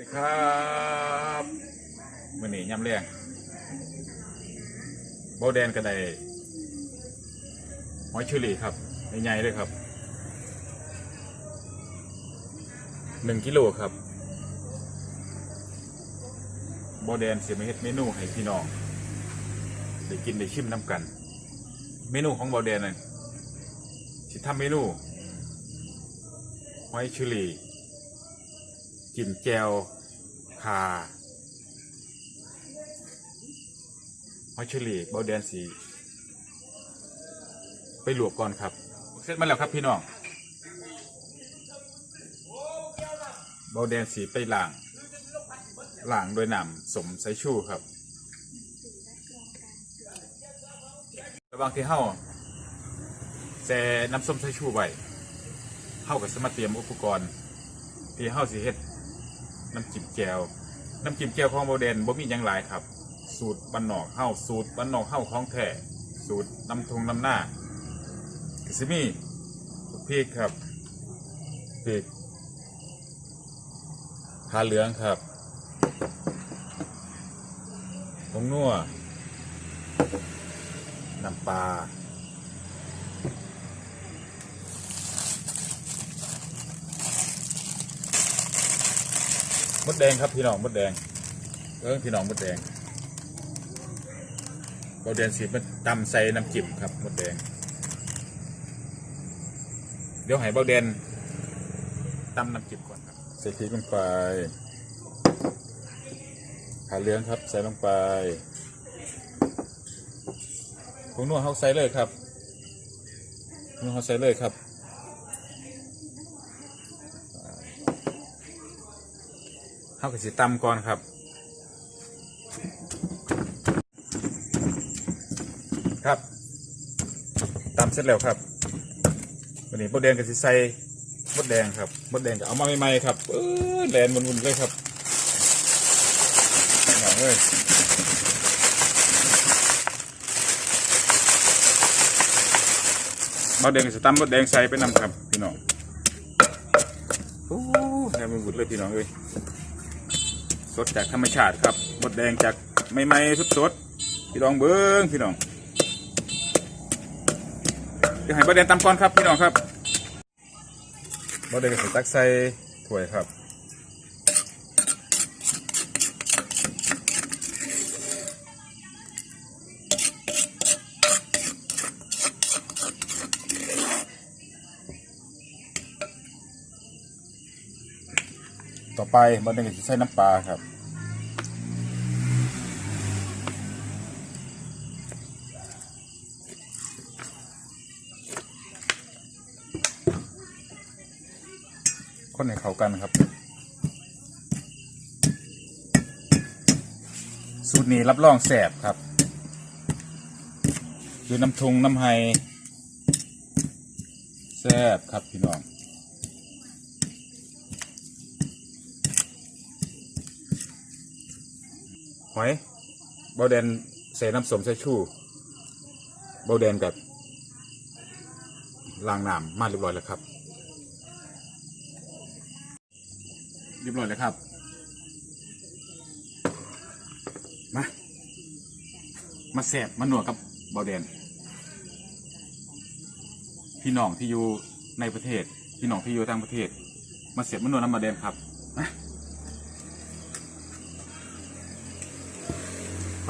สวัสดีครับมื่อนี้ย่ำเลี้ยงเบแดนกระไดหอยชอรี่ครับใหญ่ๆเลยครับหนึ่งกิโลครับเบแดนเสียมาเฮ็ดเมนูให้พี่น้องได้กินได้ชิมน้ำกัน เมนูของเบแดนน่ะสิทำเมนูหอยเชอ รี่กินแจวคาหอยเชอรี่เบาแดนสีไปลวกก่อนครับเสร็จมาแล้วครับพี่น้องเบาแดนสีไปล้างล้างโดยน้ำสมไซชูครับระว่างที่เฮาแช่น้ำส้มไซชูไว้เฮากับสมาเตรียมอุปกรณ์ที่เฮาสิเฮ็ด น้ำจิ้มแจ่วน้ำจิ้มแจ่วของโมเดนบ่มีหยังหลายครับ สูตรบ้านนอกเฮาสูตรบ้านนอกเฮาของแท้สูตรน้ำทงน้ำหน้าก็สิมีพริกครับพริกขาเหลืองครับผงนัวน้ำปลา มดแดงครับพี่น้องมดแดงเออพี่น้องมดแดงมดแดงสีมันตำใส่น้ำจิ้มครับมดแดง เดี๋ยวให้เบาแดนตำน้ำจิ้มก่อนครับใส่พริกลงไปขาเหลืองครับใส่ลงไปผงนัวเขาใส่เลยครับนัวเขาใส่เลยครับ เข้ากับสีตำก่อนครับ ครับตำเสร็จแล้วครับวันนี้มดแดงกับสีใส่มดแดงครับมดแดงก็เอามาใหม่ๆครับเออแลนวนๆเลยครับเอาเลยมดแดงกับสีตำมดแดงใส่ไปนำครับพี่น้องโอ้แลนวนๆเลยพี่น้องเอ้ย สดจากธรรมชาติครับบดแดงจากไม้ไม่สดสดๆพี่น้องเบิ้งพี่น้องเดี๋ยวให้บดแดงตำก่อนครับพี่น้องครับบดแดงใส่ตักใส่ถ้วยครับ ต่อไปบดแดงจะใส่น้ำปลาครับ คนให้เข้ากันครับ สูตรนี้รับรองแสบครับคือน้ำทุงน้ำไฮแซ่บครับพี่น้อง หอยเบาแดนใส่น้ำสมใส่ชูเบาแดนกับล้างน้ำมาเรียบร้อยแล้วครับ เรียบร้อยแล้วครับ มา มาแสบมาหนวดกับเบาแดน พี่น้องที่อยู่ในประเทศ พี่น้องที่อยู่ต่างประเทศ มาเสียบมาหนวดน้ำเบาแดนครับมา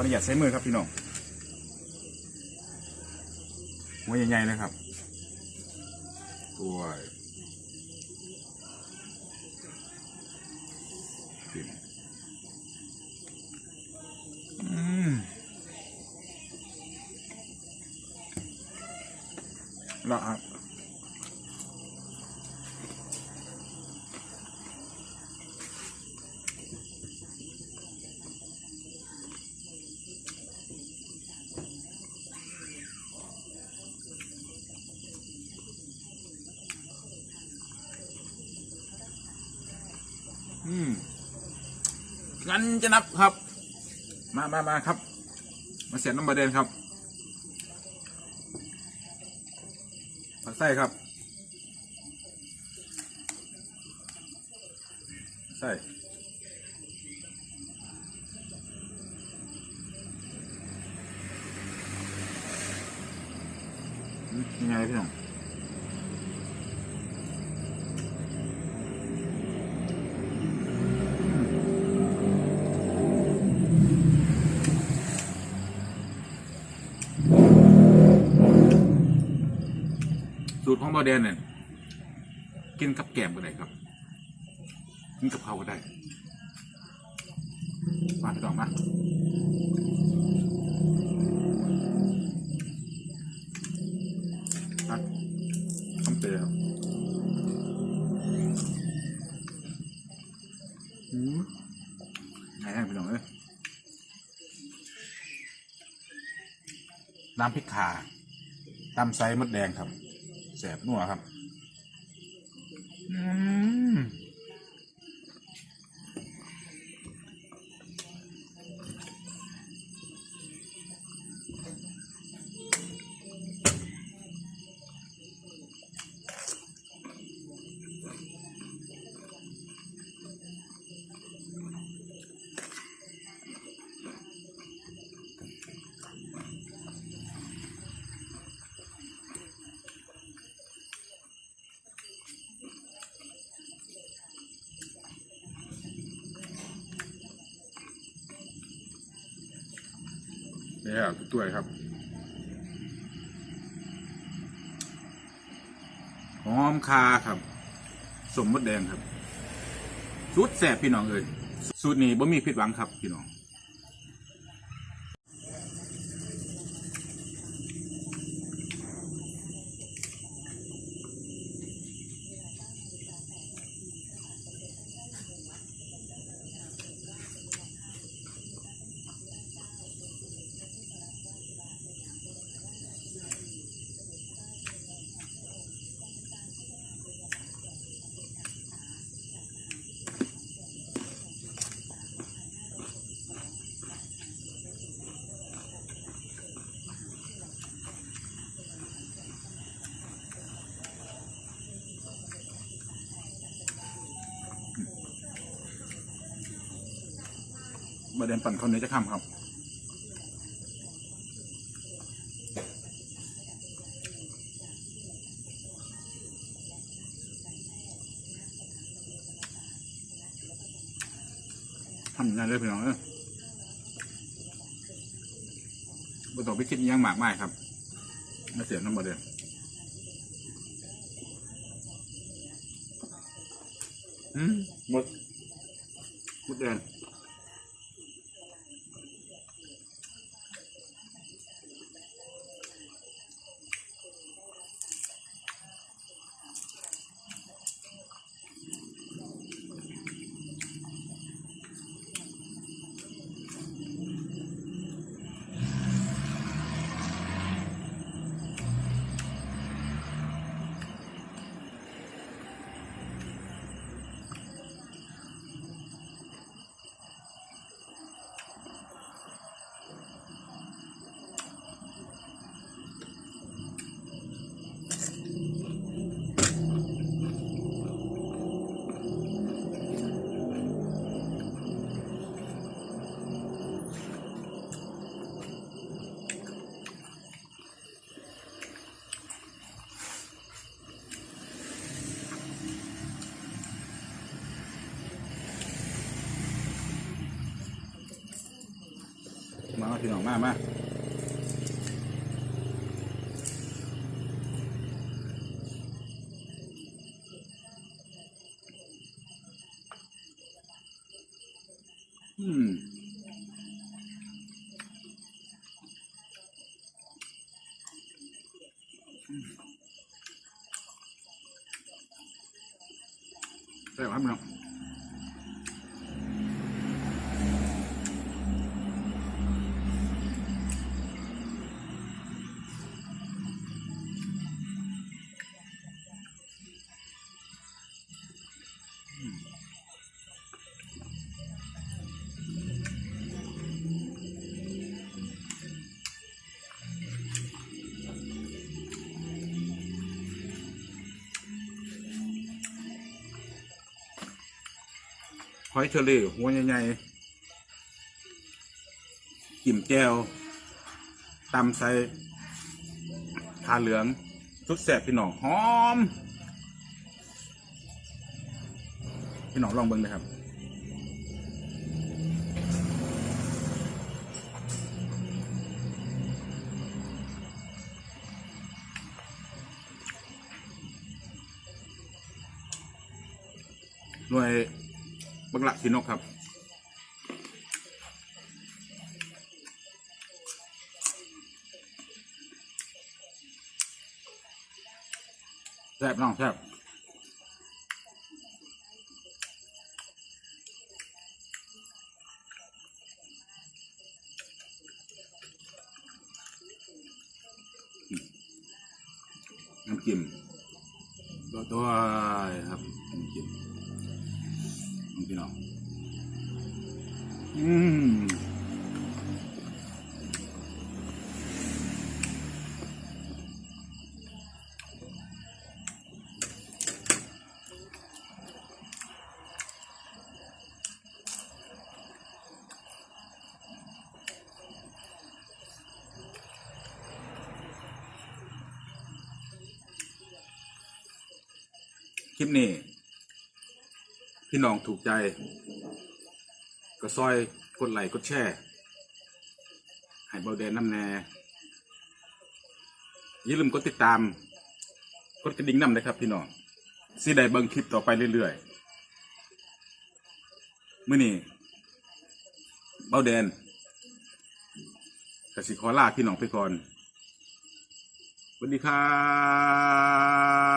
ข ออนุญาตใช้มือครับพี่น้องหัวใหญ่ๆนะครับโอ้ยอืม ฉันจะนับครับ มามามาครับ มาเสียบน้ำประเด็นครับผัดไส้ครับไส้ยังไงพี่น้อง สูตรของบาแดนเนี่ยกินกับแกมก็ได้ครับ กินกับเขาก็ได้ มาพี่น้องมาตัดคำเตะครับอืมไงแห้งไปหน่อยเลยน้ำพริกขาตำไซมดแดงครับ แสบนัวครับ นี่ครับตัวครับ หอมคาครับ สมมดแดงครับสูตรแสบพี่น้องเอ้ยสูตรนี้บ่มีผิดหวังครับพี่น้อง บาเดนปั่นคนนี้จะข้ามครับทำยังไงเลยพี่น้องเอ้ยบ่ต้องไปคิดอิหยังหมากมายครับมาเสียน้ำบาเดนอืมหมดหมดแดงม พี่น้องมามาอืมใช่ครับพี่น้ หอยเชอรี่หัวใหญ่ๆกิ่มแก้วตำใส่ทาเหลืองสุดแสบพี่น้องหอม พี่น้องลองเบิ่งนะครับหน่วย บังละขีนกครับแซ่บน้องแซ่บน้ำจิ้มตัวตัวครับ พี่น้อง อืมคลิปนี้ พี่น้องถูกใจ ก็ซอยกดไลค์กดแชร์ให้เบาแดนน้ำแน่อย่าลืมกดติดตาม กดกระดิ่งนำนะครับ พี่น้องสิได้เบิ่งคลิปต่อไปเรื่อยๆมื้อนี้เบาแดนกสิขอลาพี่น้องไปก่อนสวัสดีครับ